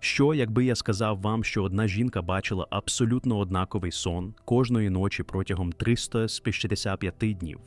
Що, якби я сказав вам, що одна жінка бачила абсолютно однаковий сон кожної ночі протягом 365 днів?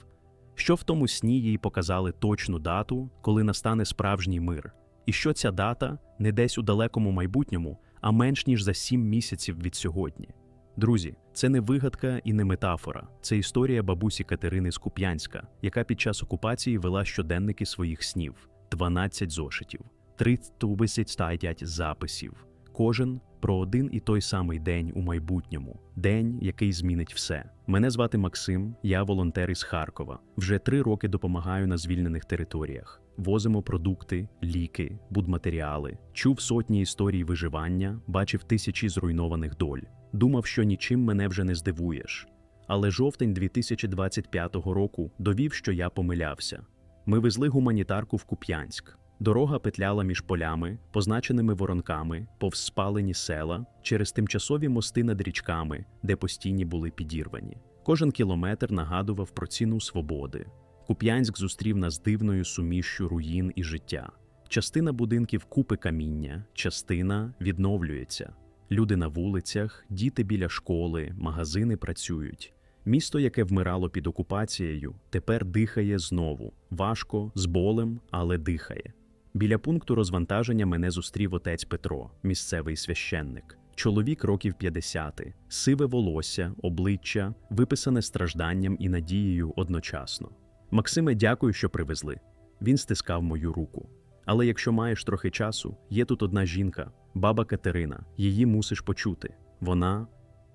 Що в тому сні їй показали точну дату, коли настане справжній мир? І що ця дата не десь у далекому майбутньому, а менш ніж за сім місяців від сьогодні? Друзі, це не вигадка і не метафора. Це історія бабусі Катерини з Куп'янська, яка під час окупації вела щоденники своїх снів 12 зошитів, 335 записів. Кожен про один і той самий день у майбутньому, день, який змінить все. Мене звати Максим, я волонтер із Харкова. Вже три роки допомагаю на звільнених територіях. Возимо продукти, ліки, будматеріали, чув сотні історій виживання, бачив тисячі зруйнованих доль. Думав, що нічим мене вже не здивуєш. Але жовтень 2025 року довів, що я помилявся. Ми везли гуманітарку в Куп'янськ. Дорога петляла між полями, позначеними воронками, повз спалені села, через тимчасові мости над річками, де постійні були підірвані. Кожен кілометр нагадував про ціну свободи. Куп'янськ зустрів нас дивною сумішшю руїн і життя. Частина будинків купи каміння, частина відновлюється. Люди на вулицях, діти біля школи, магазини працюють. Місто, яке вмирало під окупацією, тепер дихає знову. Важко, з болем, але дихає. Біля пункту розвантаження мене зустрів отець Петро, місцевий священник. Чоловік років 50, сиве волосся, обличчя, виписане стражданням і надією одночасно. Максиме, дякую, що привезли. Він стискав мою руку. Але якщо маєш трохи часу, є тут одна жінка, баба Катерина. Її мусиш почути. Вона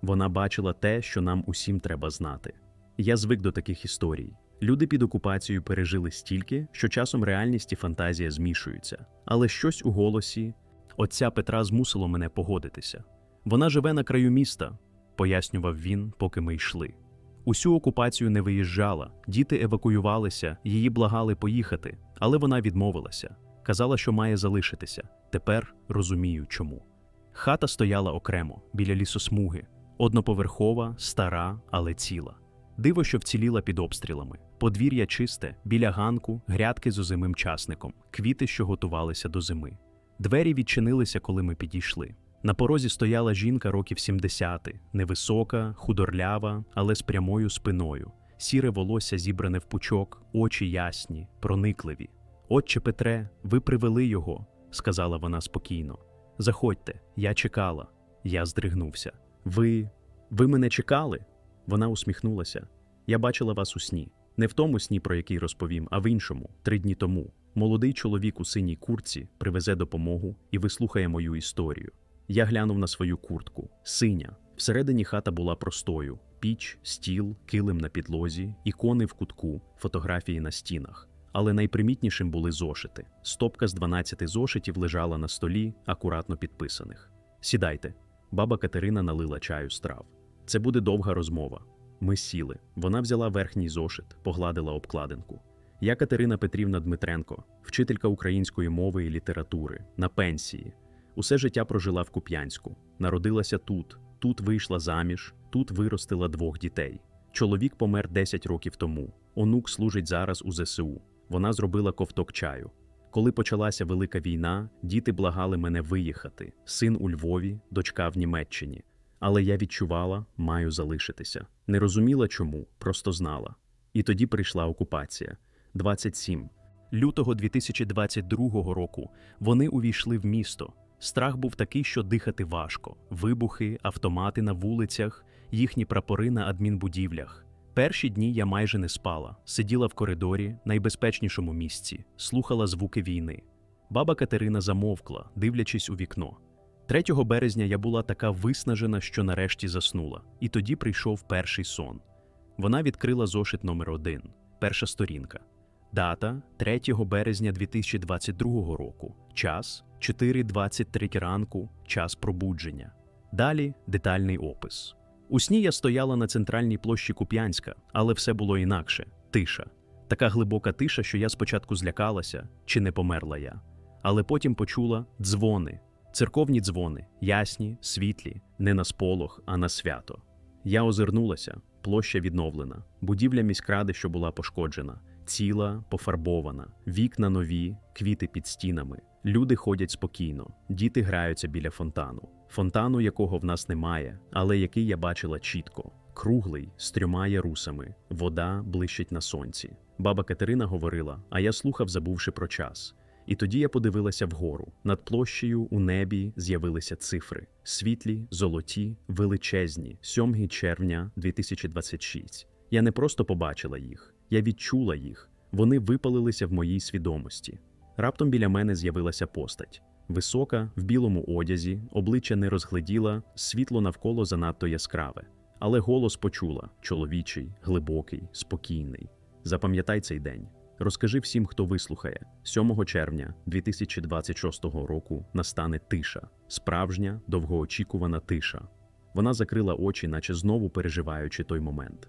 вона бачила те, що нам усім треба знати. Я звик до таких історій. Люди під окупацією пережили стільки, що часом реальність і фантазія змішуються. Але щось у голосі отця Петра змусило мене погодитися. Вона живе на краю міста, пояснював він, поки ми йшли. Усю окупацію не виїжджала, діти евакуювалися, її благали поїхати, але вона відмовилася. Казала, що має залишитися. Тепер розумію, чому. Хата стояла окремо, біля лісосмуги, одноповерхова, стара, але ціла. Диво, що вціліла під обстрілами. Подвір'я чисте, біля ганку, грядки з озимим часником, квіти, що готувалися до зими. Двері відчинилися, коли ми підійшли. На порозі стояла жінка років 70, невисока, худорлява, але з прямою спиною. Сіре волосся зібране в пучок, очі ясні, проникливі. Отче Петре, ви привели його, сказала вона спокійно. Заходьте, я чекала. Я здригнувся. Ви. ви мене чекали? Вона усміхнулася. Я бачила вас у сні. Не в тому сні, про який розповім, а в іншому, три дні тому. Молодий чоловік у синій куртці привезе допомогу і вислухає мою історію. Я глянув на свою куртку. Синя. Всередині хата була простою: піч, стіл, килим на підлозі, ікони в кутку, фотографії на стінах. Але найпримітнішим були зошити. Стопка з 12 зошитів лежала на столі, акуратно підписаних. Сідайте. Баба Катерина налила чаю з трав. Це буде довга розмова. Ми сіли. Вона взяла верхній зошит, погладила обкладинку. Я Катерина Петрівна Дмитренко, вчителька української мови і літератури, на пенсії. Усе життя прожила в Куп'янську. Народилася тут, тут вийшла заміж, тут виростила двох дітей. Чоловік помер 10 років тому. Онук служить зараз у ЗСУ. Вона зробила ковток чаю. Коли почалася велика війна, діти благали мене виїхати. Син у Львові, дочка в Німеччині. Але я відчувала, маю залишитися. Не розуміла чому, просто знала. І тоді прийшла окупація. 27. Лютого 2022 року вони увійшли в місто. Страх був такий, що дихати важко: вибухи, автомати на вулицях, їхні прапори на адмінбудівлях. Перші дні я майже не спала, сиділа в коридорі, найбезпечнішому місці, слухала звуки війни. Баба Катерина замовкла, дивлячись у вікно. 3 березня я була така виснажена, що нарешті заснула, і тоді прийшов перший сон. Вона відкрила зошит номер 1 перша сторінка. Дата 3 березня 2022 року. Час 4.23 ранку, час пробудження. Далі детальний опис. У сні я стояла на центральній площі Куп'янська, але все було інакше тиша. Така глибока тиша, що я спочатку злякалася, чи не померла я. Але потім почула дзвони, церковні дзвони, ясні, світлі, не на сполох, а на свято. Я озирнулася, площа відновлена, будівля міськради, що була пошкоджена, ціла, пофарбована, вікна нові, квіти під стінами. Люди ходять спокійно, діти граються біля фонтану. Фонтану, якого в нас немає, але який я бачила чітко. Круглий, з трьома ярусами, вода блищить на сонці. Баба Катерина говорила, а я слухав, забувши про час. І тоді я подивилася вгору. Над площею у небі з'явилися цифри: світлі, золоті, величезні, 7 червня 2026. Я не просто побачила їх, я відчула їх. Вони випалилися в моїй свідомості. Раптом біля мене з'явилася постать. Висока, в білому одязі, обличчя не розгледіла, світло навколо занадто яскраве. Але голос почула чоловічий, глибокий, спокійний. Запам'ятай цей день. Розкажи всім, хто вислухає. 7 червня 2026 року настане тиша, справжня, довгоочікувана тиша. Вона закрила очі, наче знову переживаючи той момент.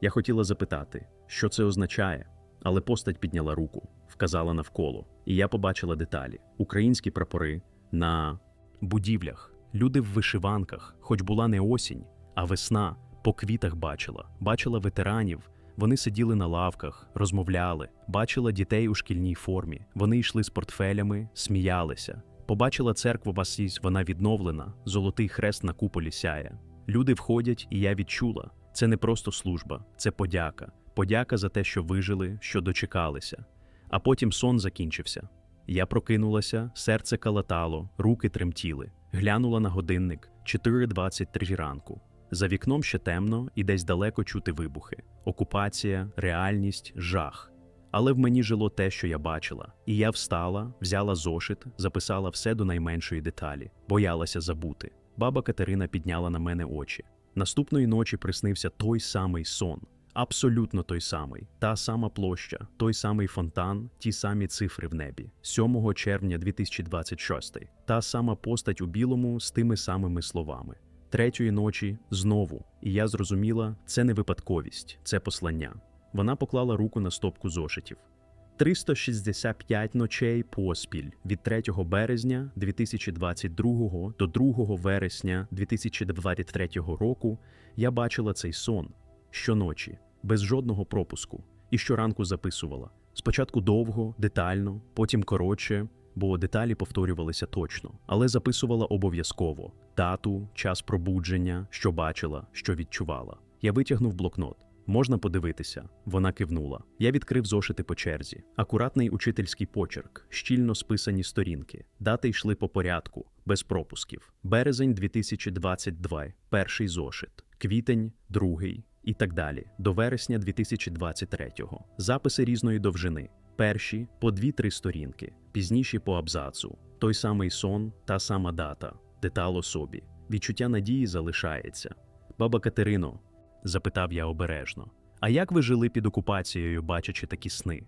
Я хотіла запитати, що це означає, але постать підняла руку, вказала навколо, і я побачила деталі: українські прапори на будівлях, люди в вишиванках, хоч була не осінь, а весна, по квітах бачила, бачила ветеранів. Вони сиділи на лавках, розмовляли, бачила дітей у шкільній формі. Вони йшли з портфелями, сміялися. Побачила церкву Басісь, вона відновлена, золотий хрест на куполі сяє. Люди входять, і я відчула. Це не просто служба, це подяка. Подяка за те, що вижили, що дочекалися. А потім сон закінчився. Я прокинулася, серце калатало, руки тремтіли. Глянула на годинник 4.23 ранку. За вікном ще темно і десь далеко чути вибухи: окупація, реальність, жах. Але в мені жило те, що я бачила, і я встала, взяла зошит, записала все до найменшої деталі, боялася забути. Баба Катерина підняла на мене очі. Наступної ночі приснився той самий сон, абсолютно той самий, та сама площа, той самий фонтан, ті самі цифри в небі. 7 червня 2026, та сама постать у білому з тими самими словами. Третьої ночі знову, і я зрозуміла, це не випадковість, це послання. Вона поклала руку на стопку зошитів. 365 ночей поспіль від 3 березня 2022 до 2 вересня 2023 року я бачила цей сон щоночі, без жодного пропуску, і щоранку записувала. Спочатку довго, детально, потім коротше, бо деталі повторювалися точно, але записувала обов'язково дату, час пробудження, що бачила, що відчувала. Я витягнув блокнот. Можна подивитися, вона кивнула. Я відкрив зошити по черзі. Акуратний учительський почерк, щільно списані сторінки. Дати йшли по порядку, без пропусків. Березень 2022, перший зошит, квітень, другий і так далі. До вересня 2023-го. Записи різної довжини. Перші по 2-3 сторінки, пізніші по абзацу. Той самий сон, та сама дата, детало собі. Відчуття надії залишається. Баба Катерино, запитав я обережно. А як ви жили під окупацією, бачачи такі сни?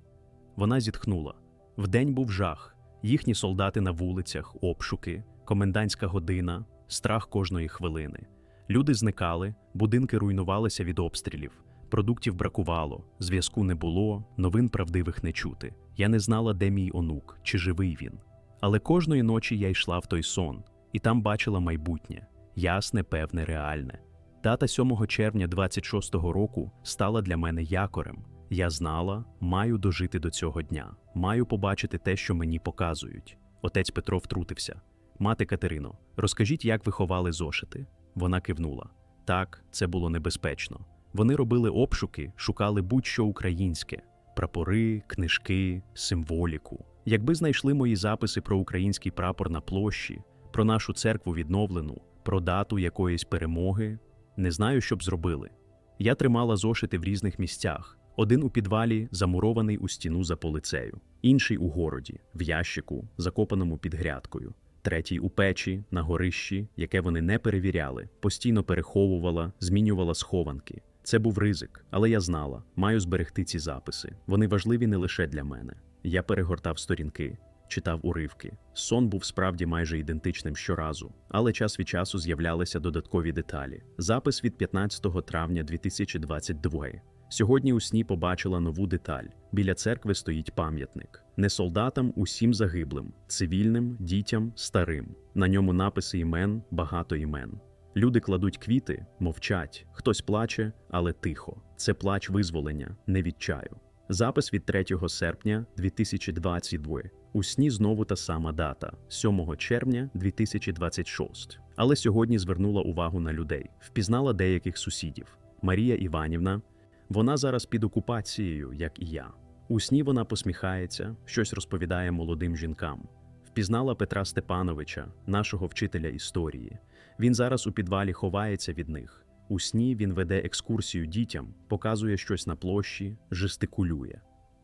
Вона зітхнула. Вдень був жах, їхні солдати на вулицях, обшуки, комендантська година, страх кожної хвилини. Люди зникали, будинки руйнувалися від обстрілів, продуктів бракувало, зв'язку не було, новин правдивих не чути. Я не знала, де мій онук, чи живий він. Але кожної ночі я йшла в той сон, і там бачила майбутнє ясне, певне, реальне. Дата 7 червня 26-го року стала для мене якорем. Я знала, маю дожити до цього дня, маю побачити те, що мені показують. Отець Петро втрутився. Мати Катерино, розкажіть, як ви ховали зошити? Вона кивнула. Так, це було небезпечно. Вони робили обшуки, шукали будь-що українське: прапори, книжки, символіку. Якби знайшли мої записи про український прапор на площі, про нашу церкву відновлену, про дату якоїсь перемоги, не знаю, що б зробили. Я тримала зошити в різних місцях: один у підвалі, замурований у стіну за полицею, інший у городі, в ящику, закопаному під грядкою, третій у печі, на горищі, яке вони не перевіряли, постійно переховувала, змінювала схованки. Це був ризик, але я знала, маю зберегти ці записи. Вони важливі не лише для мене. Я перегортав сторінки, читав уривки. Сон був справді майже ідентичним щоразу, але час від часу з'являлися додаткові деталі. Запис від 15 травня 2022. Сьогодні у сні побачила нову деталь. Біля церкви стоїть пам'ятник. Не солдатам, усім загиблим, цивільним, дітям, старим. На ньому написи імен, багато імен. Люди кладуть квіти, мовчать, хтось плаче, але тихо. Це плач визволення, не відчаю. Запис від 3 серпня 2022. У сні знову та сама дата 7 червня 2026. Але сьогодні звернула увагу на людей, впізнала деяких сусідів. Марія Іванівна, вона зараз під окупацією, як і я. У сні вона посміхається, щось розповідає молодим жінкам. Впізнала Петра Степановича, нашого вчителя історії. Він зараз у підвалі ховається від них. У сні він веде екскурсію дітям, показує щось на площі, жестикулює.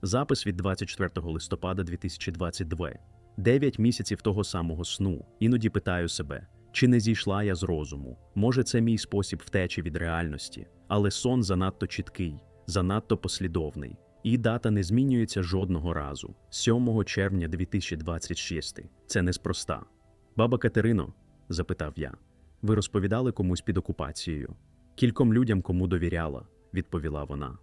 Запис від 24 листопада 2022. Дев'ять місяців того самого сну. Іноді питаю себе, чи не зійшла я з розуму? Може, це мій спосіб втечі від реальності, але сон занадто чіткий, занадто послідовний. І дата не змінюється жодного разу. 7 червня 2026. Це неспроста. Баба Катерино, запитав я, ви розповідали комусь під окупацією? Кільком людям кому довіряла, відповіла вона.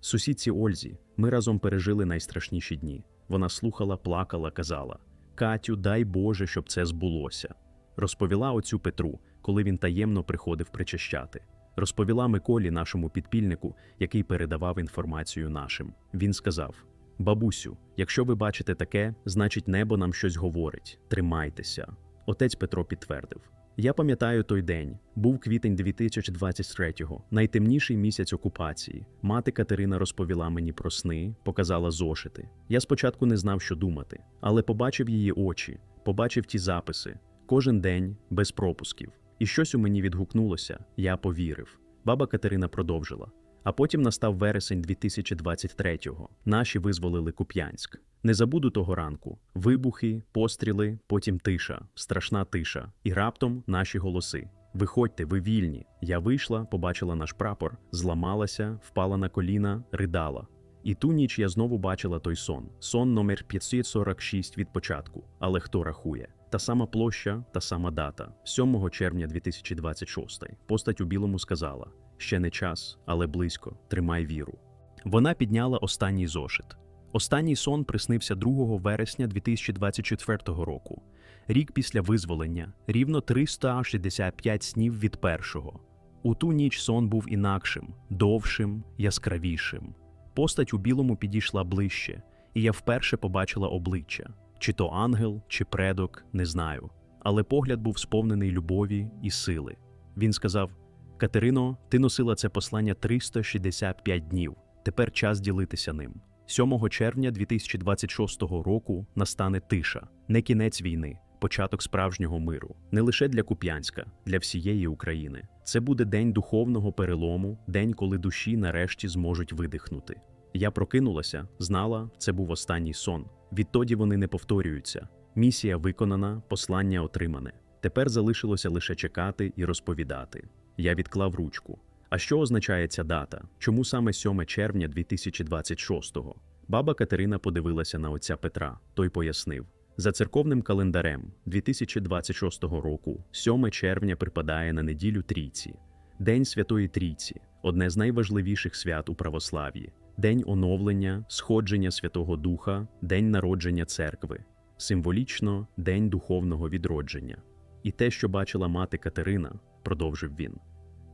Сусідці Ользі, ми разом пережили найстрашніші дні. Вона слухала, плакала, казала: Катю, дай Боже, щоб це збулося. Розповіла оцю Петру, коли він таємно приходив причащати. Розповіла Миколі, нашому підпільнику, який передавав інформацію нашим. Він сказав: Бабусю, якщо ви бачите таке, значить небо нам щось говорить. Тримайтеся. Отець Петро підтвердив. Я пам'ятаю той день. Був квітень 2023-го, найтемніший місяць окупації. Мати Катерина розповіла мені про сни, показала зошити. Я спочатку не знав, що думати, але побачив її очі, побачив ті записи. Кожен день без пропусків. І щось у мені відгукнулося, я повірив. Баба Катерина продовжила. А потім настав вересень 2023-го. Наші визволили Куп'янськ. Не забуду того ранку. Вибухи, постріли, потім тиша, страшна тиша. І раптом наші голоси. Виходьте, ви вільні. Я вийшла, побачила наш прапор, зламалася, впала на коліна, ридала. І ту ніч я знову бачила той сон. Сон номер 546 від початку. Але хто рахує? Та сама площа, та сама дата 7 червня 2026. Постать у білому сказала: ще не час, але близько. Тримай віру. Вона підняла останній зошит. Останній сон приснився 2 вересня 2024 року. Рік після визволення, рівно 365 снів від першого. У ту ніч сон був інакшим, довшим, яскравішим. Постать у білому підійшла ближче, і я вперше побачила обличчя. Чи то ангел, чи предок, не знаю. Але погляд був сповнений любові і сили. Він сказав: Катерино, ти носила це послання 365 днів. Тепер час ділитися ним. 7 червня 2026 року настане тиша, не кінець війни, початок справжнього миру, не лише для Куп'янська, для всієї України. Це буде день духовного перелому, день, коли душі нарешті зможуть видихнути. Я прокинулася, знала, це був останній сон. Відтоді вони не повторюються. Місія виконана, послання отримане. Тепер залишилося лише чекати і розповідати. Я відклав ручку. А що означає ця дата? Чому саме 7 червня 2026-го? Баба Катерина подивилася на отця Петра. Той пояснив: за церковним календарем 2026 року, 7 червня припадає на неділю трійці, День Святої Трійці, одне з найважливіших свят у православ'ї. День оновлення, сходження Святого Духа, День народження церкви, символічно День духовного відродження. І те, що бачила мати Катерина, продовжив він,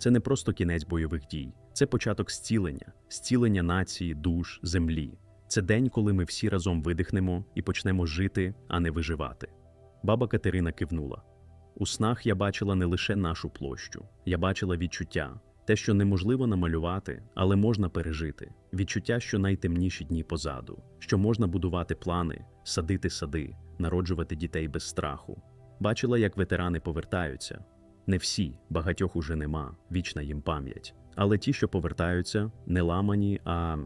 це не просто кінець бойових дій, це початок зцілення, зцілення нації, душ, землі. Це день, коли ми всі разом видихнемо і почнемо жити, а не виживати. Баба Катерина кивнула. У снах я бачила не лише нашу площу, я бачила відчуття, те, що неможливо намалювати, але можна пережити. Відчуття, що найтемніші дні позаду, що можна будувати плани, садити сади, народжувати дітей без страху. Бачила, як ветерани повертаються. Не всі, багатьох уже нема, вічна їм пам'ять. Але ті, що повертаються, не ламані, а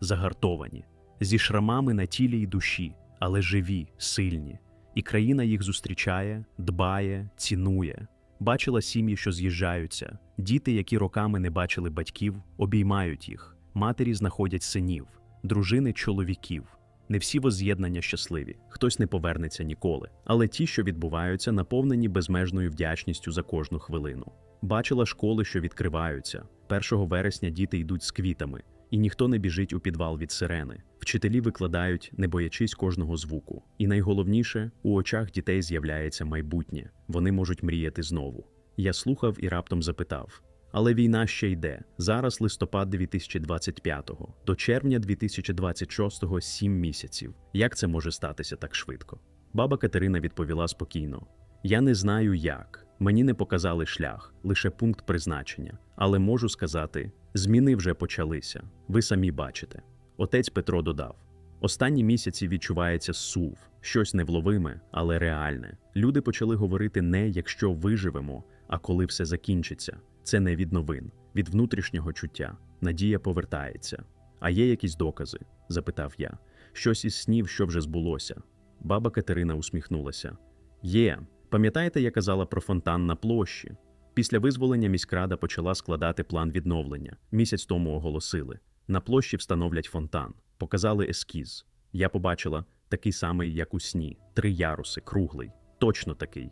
загартовані, зі шрамами на тілі й душі, але живі, сильні. І країна їх зустрічає, дбає, цінує. Бачила сім'ї, що з'їжджаються, діти, які роками не бачили батьків, обіймають їх, матері знаходять синів, дружини чоловіків. Не всі возз'єднання щасливі, хтось не повернеться ніколи, але ті, що відбуваються, наповнені безмежною вдячністю за кожну хвилину. Бачила школи, що відкриваються. 1 вересня діти йдуть з квітами, і ніхто не біжить у підвал від сирени. Вчителі викладають, не боячись кожного звуку. І найголовніше, у очах дітей з'являється майбутнє. Вони можуть мріяти знову. Я слухав і раптом запитав: Але війна ще йде. Зараз листопад 2025-го, до червня 2026-го сім місяців. Як це може статися так швидко? Баба Катерина відповіла спокійно: Я не знаю як. Мені не показали шлях, лише пункт призначення. Але можу сказати, зміни вже почалися. Ви самі бачите. Отець Петро додав: Останні місяці відчувається сув, щось невловиме, але реальне. Люди почали говорити не якщо виживемо, а коли все закінчиться. Це не від новин, від внутрішнього чуття. Надія повертається. А є якісь докази? запитав я. Щось із снів, що вже збулося. Баба Катерина усміхнулася. Є. Пам'ятаєте, я казала про фонтан на площі? Після визволення міськрада почала складати план відновлення. Місяць тому оголосили. На площі встановлять фонтан. Показали ескіз. Я побачила такий самий, як у сні, три яруси, круглий, точно такий.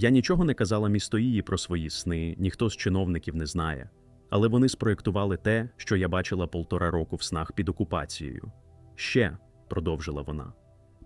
Я нічого не казала містоїї про свої сни, ніхто з чиновників не знає. Але вони спроєктували те, що я бачила полтора року в снах під окупацією. Ще, продовжила вона.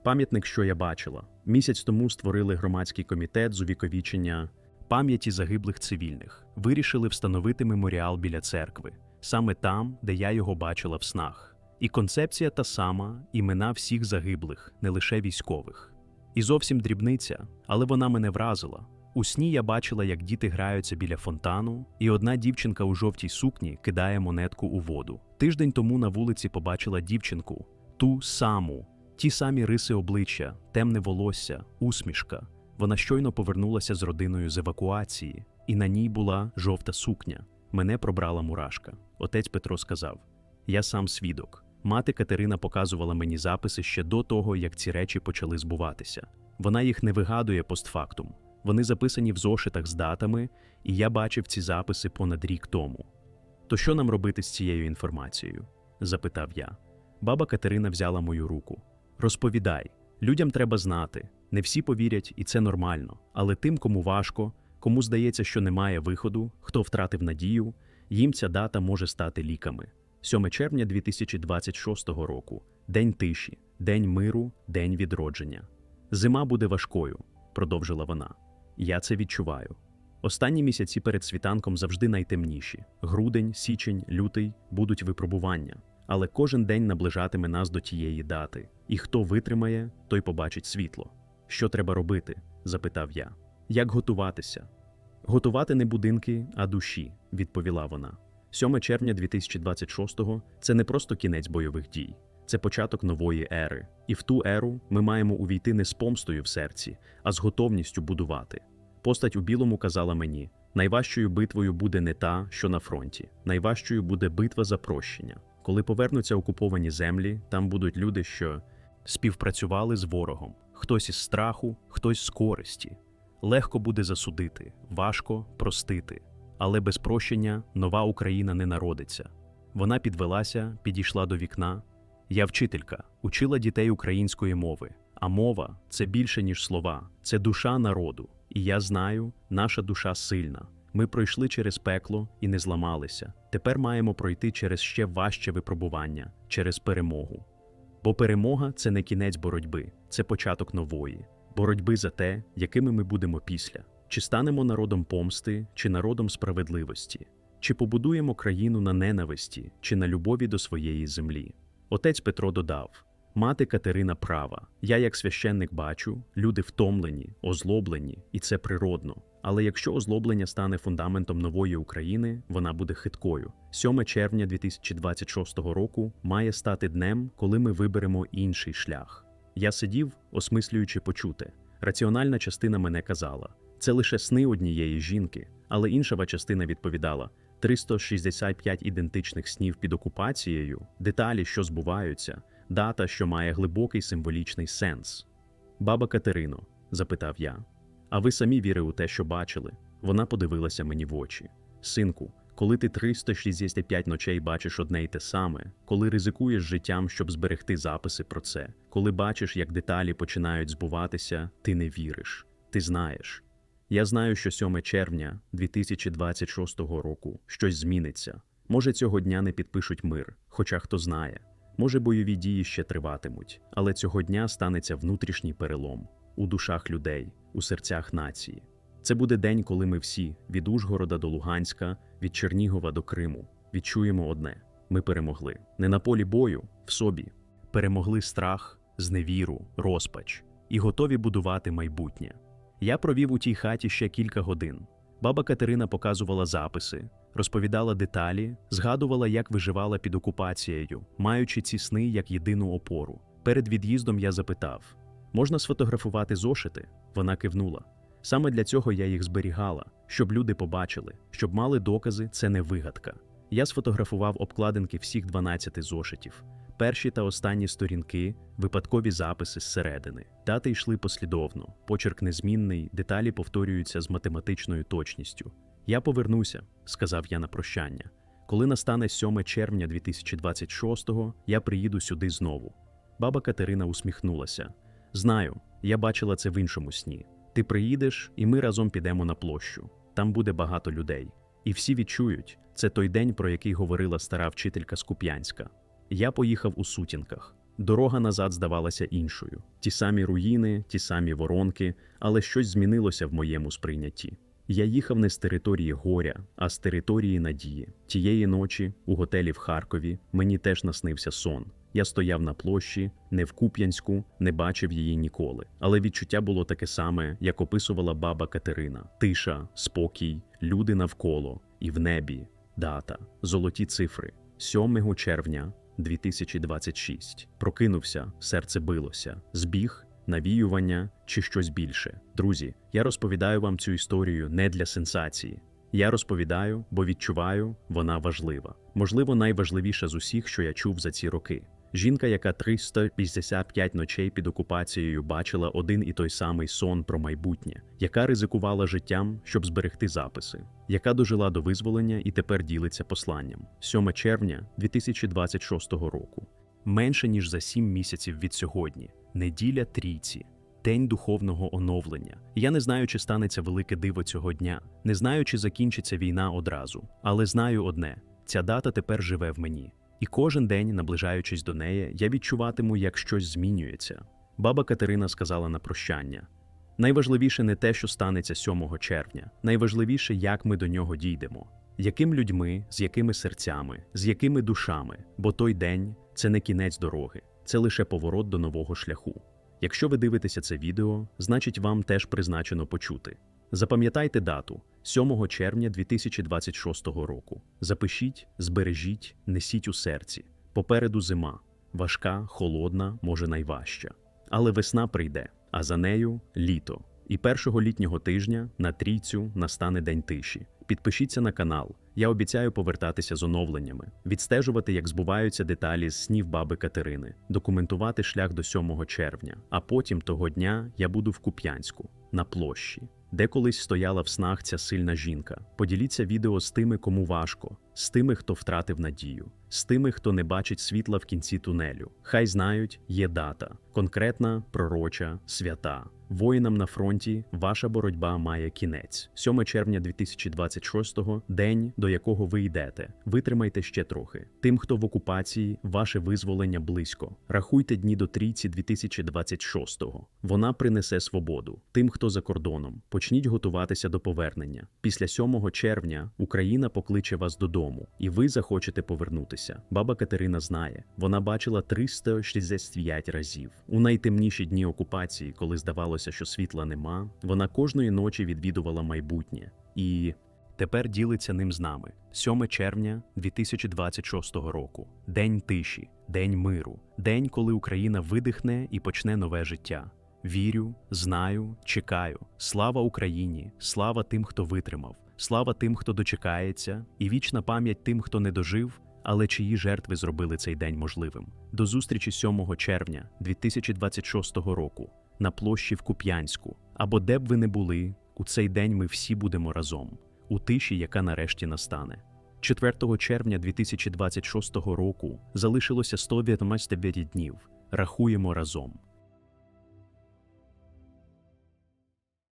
Пам'ятник, що я бачила. Місяць тому створили громадський комітет з увіковічення пам'яті загиблих цивільних. Вирішили встановити меморіал біля церкви, саме там, де я його бачила в снах. І концепція та сама, імена всіх загиблих, не лише військових. І зовсім дрібниця, але вона мене вразила. У сні я бачила, як діти граються біля фонтану, і одна дівчинка у жовтій сукні кидає монетку у воду. Тиждень тому на вулиці побачила дівчинку, ту саму, ті самі риси обличчя, темне волосся, усмішка. Вона щойно повернулася з родиною з евакуації, і на ній була жовта сукня. Мене пробрала мурашка. Отець Петро сказав: Я сам свідок. Мати Катерина показувала мені записи ще до того, як ці речі почали збуватися. Вона їх не вигадує постфактум. Вони записані в зошитах з датами, і я бачив ці записи понад рік тому. То що нам робити з цією інформацією? запитав я. Баба Катерина взяла мою руку. Розповідай, людям треба знати. Не всі повірять, і це нормально. Але тим, кому важко, кому здається, що немає виходу, хто втратив надію, їм ця дата може стати ліками. 7 червня 2026 року день тиші, день миру, день відродження. Зима буде важкою, продовжила вона. Я це відчуваю. Останні місяці перед світанком завжди найтемніші. Грудень, січень, лютий будуть випробування. Але кожен день наближатиме нас до тієї дати, і хто витримає, той побачить світло. Що треба робити? запитав я. Як готуватися? Готувати не будинки, а душі, відповіла вона. 7 червня 2026-го – це не просто кінець бойових дій, це початок нової ери. І в ту еру ми маємо увійти не з помстою в серці, а з готовністю будувати. Постать у білому казала мені: найважчою битвою буде не та, що на фронті, найважчою буде битва за прощення. Коли повернуться окуповані землі, там будуть люди, що співпрацювали з ворогом, хтось із страху, хтось з користі. Легко буде засудити, важко простити. Але без прощення нова Україна не народиться. Вона підвелася, підійшла до вікна. Я вчителька, учила дітей української мови. А мова це більше, ніж слова, це душа народу. І я знаю, наша душа сильна. Ми пройшли через пекло і не зламалися. Тепер маємо пройти через ще важче випробування, через перемогу. Бо перемога це не кінець боротьби, це початок нової, боротьби за те, якими ми будемо після. Чи станемо народом помсти, чи народом справедливості, чи побудуємо країну на ненависті, чи на любові до своєї землі? Отець Петро додав: Мати Катерина права. Я, як священник, бачу, люди втомлені, озлоблені, і це природно. Але якщо озлоблення стане фундаментом нової України, вона буде хиткою. 7 червня 2026 року має стати днем, коли ми виберемо інший шлях. Я сидів, осмислюючи почуте. Раціональна частина мене казала: це лише сни однієї жінки, але іншава частина відповідала: 365 ідентичних снів під окупацією, деталі, що збуваються, дата, що має глибокий символічний сенс. Баба Катерино, запитав я, а ви самі вірили у те, що бачили? Вона подивилася мені в очі. Синку, коли ти 365 ночей бачиш одне й те саме, коли ризикуєш життям, щоб зберегти записи про це, коли бачиш, як деталі починають збуватися, ти не віриш, ти знаєш. Я знаю, що 7 червня 2026 року щось зміниться. Може, цього дня не підпишуть мир, хоча хто знає. Може, бойові дії ще триватимуть, але цього дня станеться внутрішній перелом у душах людей, у серцях нації. Це буде день, коли ми всі від Ужгорода до Луганська, від Чернігова до Криму відчуємо одне: ми перемогли не на полі бою, в собі. Перемогли страх, зневіру, розпач і готові будувати майбутнє. Я провів у тій хаті ще кілька годин. Баба Катерина показувала записи, розповідала деталі, згадувала, як виживала під окупацією, маючи ці сни як єдину опору. Перед від'їздом я запитав: можна сфотографувати зошити? Вона кивнула. Саме для цього я їх зберігала, щоб люди побачили, щоб мали докази, це не вигадка. Я сфотографував обкладинки всіх 12 зошитів. Перші та останні сторінки, випадкові записи зсередини. Дати йшли послідовно, почерк незмінний, деталі повторюються з математичною точністю. Я повернуся, сказав я на прощання. Коли настане 7 червня 2026-го, я приїду сюди знову. Баба Катерина усміхнулася. Знаю, я бачила це в іншому сні. Ти приїдеш, і ми разом підемо на площу. Там буде багато людей. І всі відчують, це той день, про який говорила стара вчителька з Куп'янська. Я поїхав у сутінках. Дорога назад здавалася іншою. Ті самі руїни, ті самі воронки, але щось змінилося в моєму сприйнятті. Я їхав не з території горя, а з території надії. Тієї ночі, у готелі в Харкові, мені теж наснився сон. Я стояв на площі, не в Куп'янську, не бачив її ніколи. Але відчуття було таке саме, як описувала баба Катерина: тиша, спокій, люди навколо, і в небі, дата, золоті цифри. 7 червня 2026. Прокинувся, серце билося, збіг, навіювання чи щось більше. Друзі, я розповідаю вам цю історію не для сенсації. Я розповідаю, бо відчуваю, вона важлива. Можливо, найважливіша з усіх, що я чув за ці роки. Жінка, яка 355 ночей під окупацією бачила один і той самий сон про майбутнє, яка ризикувала життям, щоб зберегти записи, яка дожила до визволення і тепер ділиться посланням 7 червня 2026 року. Менше ніж за сім місяців від сьогодні, неділя трійці. День духовного оновлення. Я не знаю, чи станеться велике диво цього дня, не знаю, чи закінчиться війна одразу, але знаю одне: ця дата тепер живе в мені. І кожен день, наближаючись до неї, я відчуватиму, як щось змінюється. Баба Катерина сказала на прощання: найважливіше не те, що станеться 7 червня, найважливіше, як ми до нього дійдемо, яким людьми, з якими серцями, з якими душами, бо той день це не кінець дороги, це лише поворот до нового шляху. Якщо ви дивитеся це відео, значить вам теж призначено почути. Запам'ятайте дату 7 червня 2026 року. Запишіть, збережіть, несіть у серці. Попереду зима, важка, холодна, може найважча. Але весна прийде, а за нею літо. І першого літнього тижня на трійцю настане день тиші. Підпишіться на канал. Я обіцяю повертатися з оновленнями, відстежувати, як збуваються деталі з снів баби Катерини, документувати шлях до 7 червня. А потім того дня я буду в Куп'янську на площі де колись стояла в снах ця сильна жінка. Поділіться відео з тими, кому важко, з тими, хто втратив надію, з тими, хто не бачить світла в кінці тунелю. Хай знають, є дата, конкретна, пророча, свята. Воїнам на фронті ваша боротьба має кінець. 7 червня 2026-го – день, до якого ви йдете. Витримайте ще трохи. Тим, хто в окупації, ваше визволення близько. Рахуйте дні до трійці 2026-го. Вона принесе свободу. Тим, хто за кордоном, почніть готуватися до повернення. Після 7 червня Україна покличе вас додому, і ви захочете повернутися. Баба Катерина знає, вона бачила 365 разів у найтемніші дні окупації, коли здавалося здавалося, що світла нема, вона кожної ночі відвідувала майбутнє і тепер ділиться ним з нами. 7 червня 2026 року, день тиші, день миру, день, коли Україна видихне і почне нове життя. Вірю, знаю, чекаю. Слава Україні, слава тим, хто витримав, слава тим, хто дочекається, і вічна пам'ять тим, хто не дожив, але чиї жертви зробили цей день можливим. До зустрічі 7 червня 2026 року на площі в Куп'янську, або де б ви не були, у цей день ми всі будемо разом, у тиші, яка нарешті настане. 4 червня 2026 року залишилося 199 днів. Рахуємо разом.